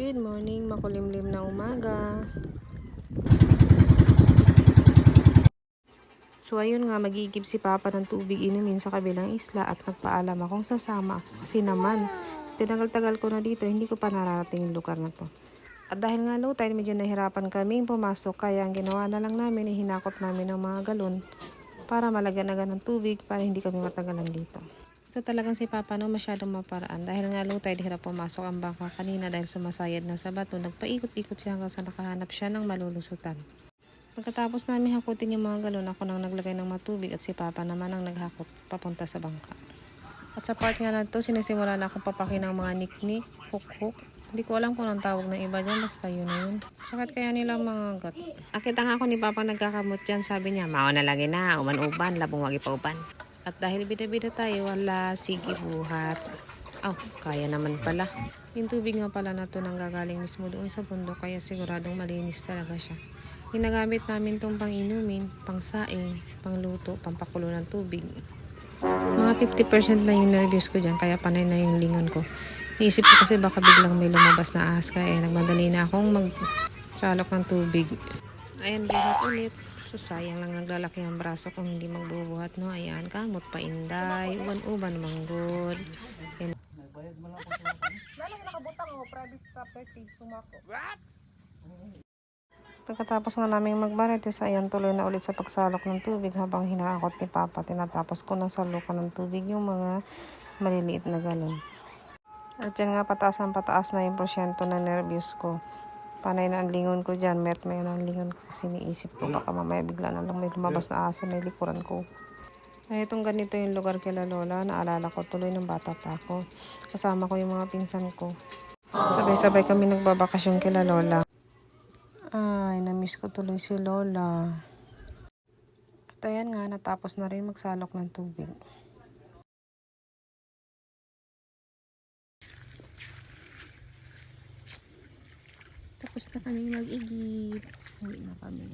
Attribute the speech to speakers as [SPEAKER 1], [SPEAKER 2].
[SPEAKER 1] Good morning, makulimlim na umaga. So ayun nga, magigib si Papa ng tubig inumin sa kabilang isla at nagpaalam akong sasama ako. Kasi naman, tinagal-tagal ko na dito, hindi ko pa nararating yung lugar na to. At dahil nga low tide, medyo nahirapan kaming pumasok. Kaya ang ginawa na lang namin, ihinakot namin ng mga galon para malagyan agad ng tubig para hindi kami matagalan dito. So talagang si Papa no masyadong maparaan. Dahil nga tide, hirap pumasok ang bangka kanina dahil sumasayad na sa bato. Nagpaikot-ikot siya hanggang sa nakahanap siya ng malulusutan. Pagkatapos namin hakutin yung mga galon, ako nang naglagay ng matubig at si Papa naman ang naghakot papunta sa bangka. At sa part nga na to, sinisimula na akong papakin ng mga niknik, hook-hook. Hindi ko alam kung anong tawag ng iba dyan, basta yun na yun. Sakit kaya nila mga gat. Akita nga ako ni Papa nagkakamot dyan, sabi niya, mao na lagi na, uman-uban, labong wagi pa uban. At dahil bida-bida tayo, wala, sige buhat. Oh, kaya naman pala. Yung tubig nga pala na to nang gagaling mismo doon sa bundok, kaya siguradong malinis talaga siya. Ginagamit namin tong pang inumin, pang saing, pang luto, pampakulo ng tubig. Mga 50% na yung nervous ko dyan, kaya panay na yung lingon ko. Iisip ko kasi baka biglang may lumabas na ahas kaya nagmadali na akong magsalok ng tubig. Ayan, buhat ulit. So, sayang lang naglalaki ang braso kung hindi magbubuhat, no? Ayan, kamot pa inday, uban-uban manggod. Ayan. Pagkatapos nga namin magbarites, ayan tuloy na ulit sa pagsalok ng tubig habang hinaakot ni Papa. Tinatapos ko ng salukan ng tubig yung mga maliliit na galon. At yan nga pataas ang pataas na yung porsyento na nervyos ko. Panay na ang lingon ko dyan. Met may ang lingon ko kasi niisip ko baka mamaya bigla na lang may lumabas na asa may likuran ko. Ay, itong ganito yung lugar kila Lola. Naalala ko tuloy ng bata pa ako. Kasama ko yung mga pinsan ko. Sabay-sabay kami nagbabakasyon kila Lola. Ay, namiss ko tuloy si Lola. At ayan nga, natapos na rin magsalok ng tubig. Tapos na kami mag-igib. Uwi na kami.